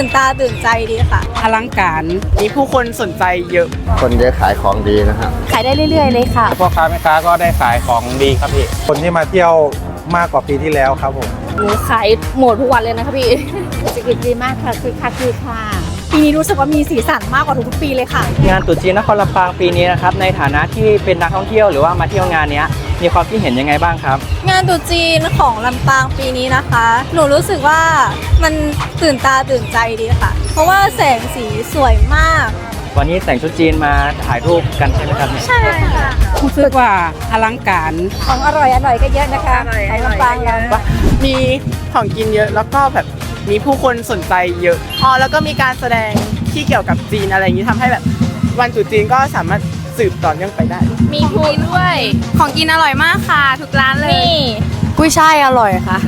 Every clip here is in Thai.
ตื่นตาตื่นใจดีค่ะ อลังการมีผู้คนสนใจเยอะ คนเยอะขายของดีนะครับ ขายได้เรื่อย ๆ เลยค่ะ พ่อค้าแม่ค้าก็ได้ขายของดีครับพี่ คนที่มาเที่ยวมากกว่าปีที่แล้วครับผม หนูขายหมดทุกวันเลยนะคะพี่ เศรษฐกิจดีมากค่ะคือคักคือค่ะ ปีนี้รู้สึกว่ามีสีสันมากกว่าทุกๆปีเลยค่ะ งานตรุษจีนนครลำปางปีนี้นะครับในฐานะที่เป็นนักท่องเที่ยวหรือว่ามาเที่ยวงานเนี้ย มีความคิดเห็นยังไงบ้างครับ งานตรุษจีนของลำปางปีนี้นะคะ หนูรู้สึกว่ามันตื่นตาตื่นใจดีค่ะ เพราะว่าแสงสีสวยมาก วันนี้แต่งชุดจีนมาถ่ายรูปกันใช่ไหมครับเนี่ยใช่ค่ะ รู้สึกว่าอลังการของอร่อยอร่อยก็เยอะนะคะของลำปางเรามีของกินเยอะแล้วก็แบบมีผู้คนสนใจเยอะอ๋อแล้วก็มีการแสดงที่เกี่ยวกับจีนอะไรอย่างนี้ทำให้แบบวันตรุษจีนก็สามารถ สืบต่อเนื่องไปได้ มีพูด้วย ของกินอร่อยมากค่ะ ทุกร้านเลยนี่กุ้ยช่ายอร่อยค่ะ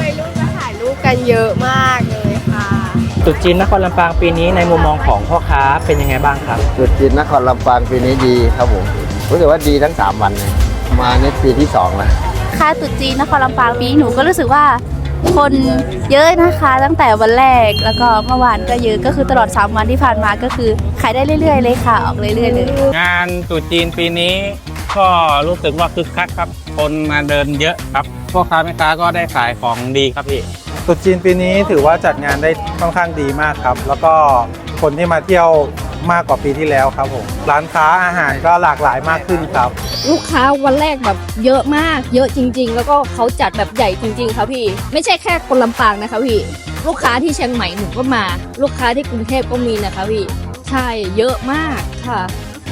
วัยรุ่นมาถ่ายรูปกันเยอะมากเลยค่ะตรุษจีนนครลำปางปีนี้ในมุมมองของพ่อค้าเป็นยังไงบ้างครับจุดจีนนครลำปางปีนี้ดีครับผมรู้สึกว่าดีทั้ง 3 วันเลยมานี่ปีที่2แล้วค่าตรุษจีนนครลำปางปีนี้หนูก็รู้สึกว่า คนเยอะนะคะ ตั้งแต่วันแรกแล้วก็เมื่อวานก็เยอะก็คือตลอด 3 วันที่ผ่านมาก็คือขายได้เรื่อยๆ เลยค่ะ ออกเรื่อยๆเลยงานตรุษจีนปีนี้ก็รู้สึกว่าคึกคักครับ คนมาเดินเยอะครับพ่อค้าแม่ค้าก็ได้ขายของดีครับพี่ตรุษจีนปีนี้ถือว่าจัดงานได้ค่อนข้างดีมากครับ แล้วก็คนที่มาเที่ยว มากกว่าปีที่แล้วครับผมร้านค้าอาหารก็หลากหลายมากขึ้นครับ ลูกค้าวันแรกแบบเยอะมาก เยอะจริง ๆ แล้วก็เขาจัดแบบใหญ่จริง ๆค่ะพี่ ไม่ใช่แค่คนลำปางนะคะพี่ ลูกค้าที่เชียงใหม่หนูก็มา ลูกค้าที่กรุงเทพก็มีนะคะพี่ ใช่เยอะมากค่ะ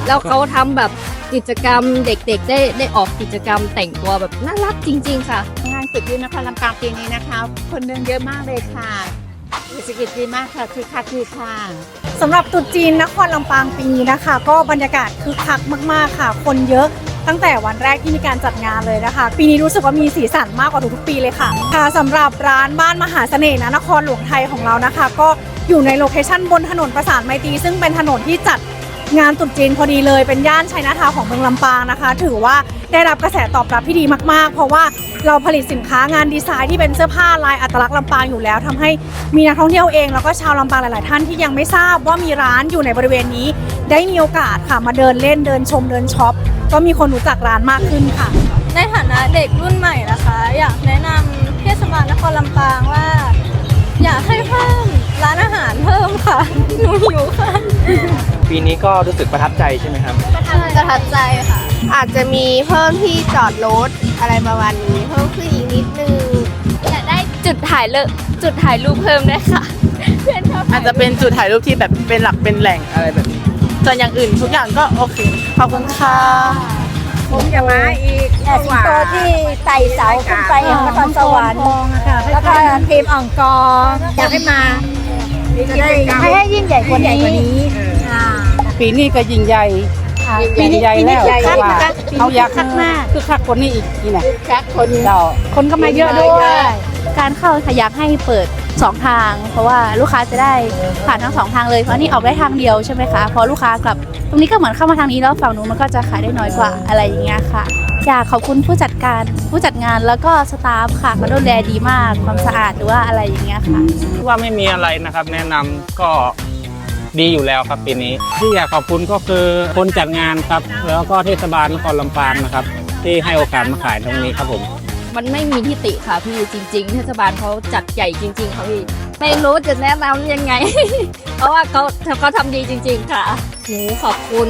แล้วเขาทำแบบกิจกรรมเด็กๆ ได้ได้ออกกิจกรรมแต่งตัวแบบน่ารักจริง ๆ ค่ะ งานตรุษจีนนครลำปางปีนี้นะคะ คนเดินเยอะมากเลยค่ะเศรษฐกิจดีมากค่ะคือคักคือค่ะ สำหรับตรุษจีนนครลำปางปีนี้นะคะ ก็บรรยากาศคึกคักมากๆค่ะ คนเยอะตั้งแต่วันแรกที่มีการจัดงานเลยนะคะ ปีนี้รู้สึกว่ามีสีสันมากกว่าทุกปีเลยค่ะค่ะสำหรับร้านบ้านมหาเสน่ห์นะนครหลวงไทยของเรานะคะ ก็อยู่ในโลเคชั่นบนถนนประสานไมตรีซึ่งเป็นถนนที่จัดงานตรุษจีนพอดีเลยเป็นย่านชัยนาทาวของเมืองลำปางนะคะ ถือว่า ได้รับกระแสตอบรับที่ดีมากๆ เพราะว่าเราผลิตสินค้างานดีไซน์ที่เป็นเสื้อผ้าลายอัตลักษณ์ลำปางอยู่แล้วทำให้มีนักท่องเที่ยวเองแล้วก็ชาวลำปางหลายๆ ท่านที่ยังไม่ทราบว่ามีร้านอยู่ในบริเวณนี้ ได้มีโอกาสค่ะมาเดินเล่นเดินชมเดินช็อปก็มีคนรู้จักร้านมากขึ้นค่ะ ในฐานะเด็กรุ่นใหม่นะคะ อยากแนะนำเทศบาลนครลำปางว่า อยากให้เพิ่ม ร้านอาหารเพิ่มค่ะ หนูหิวค่ะ ปีนี้ก็รู้สึกประทับใจใช่ไหมครับ ประทับใจค่ะ อาจจะมีเพิ่มที่จอดรถอะไรประมาณนี้เพิ่มขึ้นอีกนิดนึงอยากได้จุดถ่ายเลจุดถ่ายรูปเพิ่มด้วยค่ะอาจจะเป็นจุดถ่ายรูปที่แบบเป็นหลักเป็นแหล่งอะไรแบบนี้ส่วนอย่างอื่นทุกอย่างก็โอเค ขอบคุณค่ะผมจะมาอีกแต่สิงโตที่ไต่เสาขึ้นไปอย่างนครสวรรค์แล้วก็ทีมอ่องกออยากให้มา จะได้ให้ให้ยิ่งใหญ่กว่านี้อ่า ปีนี้ก็ยิ่งใหญ่ปีนี้ใหญ่ปีนี้แล้วใหญ่แต่ว่าคักเขาอยากคักมากคือคักคนนี้อีกนี่นะคักคนเราคนก็มาเยอะด้วย การเข้าค่ะอยากให้เปิด2ทาง เพราะว่าลูกค้าจะได้ผ่านทั้งสองทางเลยเพราะนี่ออกได้ทางเดียวใช่ไหมคะพอลูกค้ากลับ ตรงนี้ก็เหมือนเข้ามาทางนี้แล้วฝั่งนู้นมันก็จะขายได้น้อยกว่าอะไรอย่างเงี้ยค่ะ อยากขอบคุณผู้จัดการผู้จัดงานแล้วก็สตาฟค่ะเขาดูแลดีมากความสะอาดหรือว่าอะไรอย่างเงี้ยค่ะ ว่าไม่มีอะไรนะครับ แนะนำก็ดีอยู่แล้วครับปีนี้ ที่อยากขอบคุณก็คือคนจัดงานครับ แล้วก็เทศบาลนครลำปางนะครับ ที่ให้โอกาสมาขายตรงนี้ครับผม มันไม่มีที่ติค่ะพี่จริง ๆ เทศบาลเขาจัดใหญ่จริง ๆค่ะพี่ไม่รู้จะแนะนำยังไง เพราะว่าเขาเขาทำดีจริง ๆ ค่ะหนูขอบคุณ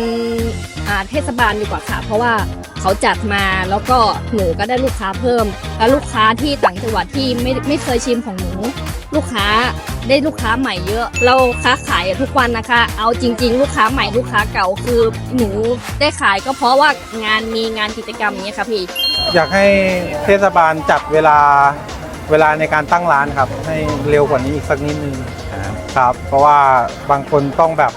อ่าเทศบาลดีกว่าค่ะ เพราะว่า เขาจัดมา แล้วก็หนูก็ได้ลูกค้าเพิ่ม แล้วลูกค้าที่ต่างจังหวัดที่ไม่ไม่เคยชิมของหนู ลูกค้าได้ลูกค้าใหม่เยอะ เราค้าขายทุกวันนะคะ เอาจริง ๆ ลูกค้าใหม่ลูกค้าเก่าคือหนูได้ขายก็เพราะว่างานมีงานกิจกรรมอย่างเงี้ยค่ะพี่ อยากให้เทศบาลจัดเวลาเวลาในการตั้งร้านครับ ให้เร็วกว่านี้อีกสักนิดนึงครับ เพราะว่าบางคนต้องแบบ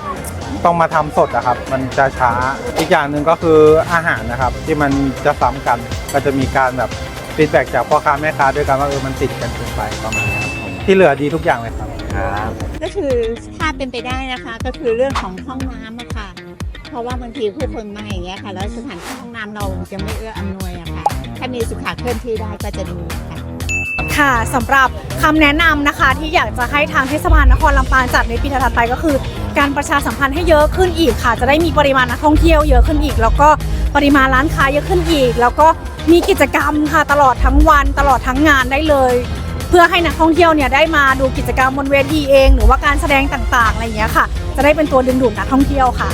ต้องมาทำสดอะครับ มันจะช้าอีกอย่างหนึ่งก็คืออาหารนะครับ ที่มันจะซ้ำกันก็จะมีการแบบฟีดแบ็จากพ่อค้าแม่ค้าด้วยกันว่าเออมันติดกันเกินไปประมาณนี้ครับที่เหลือดีทุกอย่างเลยครับก็คือถ้าเป็นไปได้นะคะ ก็คือเรื่องของห้องน้ำอะค่ะ เพราะว่าบางทีผู้คนมาอย่างเงี้ยค่ะ แล้วสถานที่ห้องน้ำเราจะไม่เอื้ออำนวยอะค่ะ ถ้ามีสุขาเคลื่อนที่ได้ก็จะดีค่ะ ค่ะสำหรับคำแนะนำนะคะ ที่อยากจะให้ทางเทศบาลนครลำปางจัดในปีถัดไปก็คือ การประชาสัมพันธ์ให้เยอะขึ้นอีกค่ะ จะได้มีปริมาณนักท่องเที่ยวเยอะขึ้นอีก แล้วก็ปริมาณร้านค้าเยอะขึ้นอีก แล้วก็มีกิจกรรมค่ะตลอดทั้งวันตลอดทั้งงานได้เลย เพื่อให้นักท่องเที่ยวเนี่ยได้มาดูกิจกรรมบนเวทีเอง หรือว่าการแสดงต่างๆอะไรอย่างเงี้ยค่ะ จะได้เป็นตัวดึงดูดนักท่องเที่ยวค่ะ